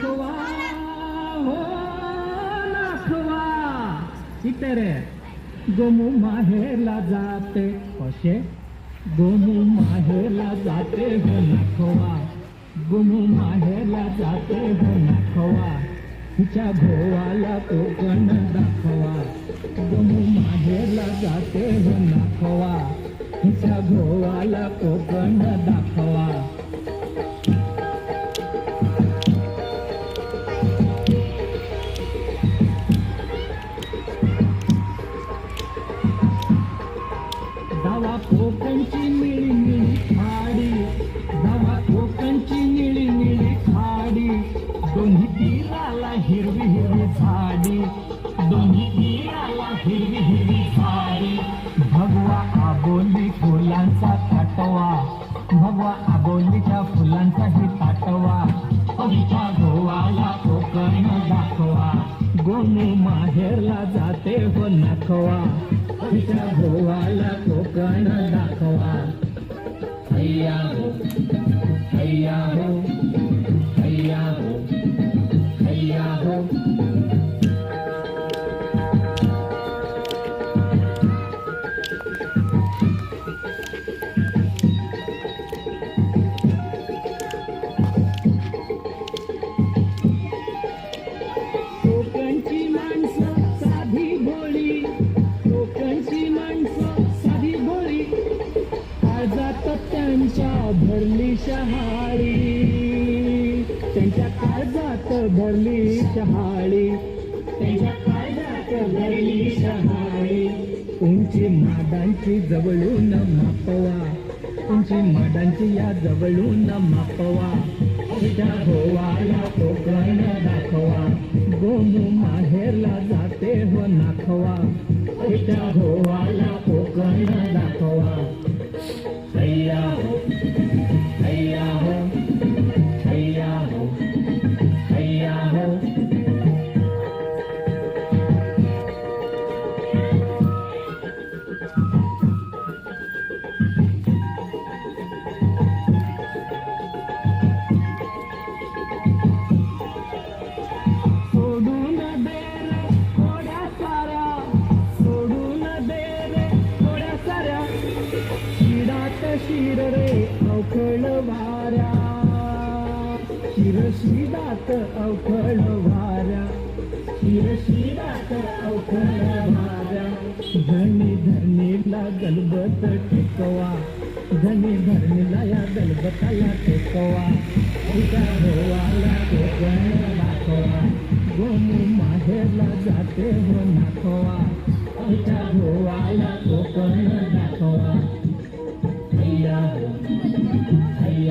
ನಾಚುವಾ ಹೋ ನಾಚುವಾ ಇತರೆ गोमू माहेला जाते. कसे गोमू माहेला जाते हो नखवा. गोमू माहेरला जाते हो नखवा. हो तिच्या घोवाला कोकण दाखवा. गोमू माहेरला जाते हो नखवा. तिच्या घोवाला कोकण दाखवा. कोकणची निळी निळी खाडी धावा कोकणची निळी निळी खाडी. दोन्ही तीराला हिरवी हिरवी झाडी दोन्ही तीराला हिरवी हिरवी दाखवा. तिच्या भोवाला कोकण दाखवा. हैया हो हैया हो. भरली शहाळी. त्यांच्या काळजात भरली शहाळी. त्यांच्या काळजात भरली शहाळी. उंची माडांची जवळून मापवा. उंची माडांची या जवळून मापवा. तुझ्या गोवाला कोकण दाखवा. गोमू माहेरला जाते हो नाखवा. तुझ्या गोवाला कोकण दाखवा. हैया हो शिर रे अवखळ वाऱ्या. शिरशी दात अवखळ वाऱ्या. शिरशी दात अवखळ वाऱ्या. धनी धरणीला गलबत टेकवा. धनी धरणीला या गलबताला टेकवा. तुझ्या गोवाला कोकण दाखवा. गोमू माहेरला जाते हो नाखवा तुझ्या गोवाला कोकण Hey,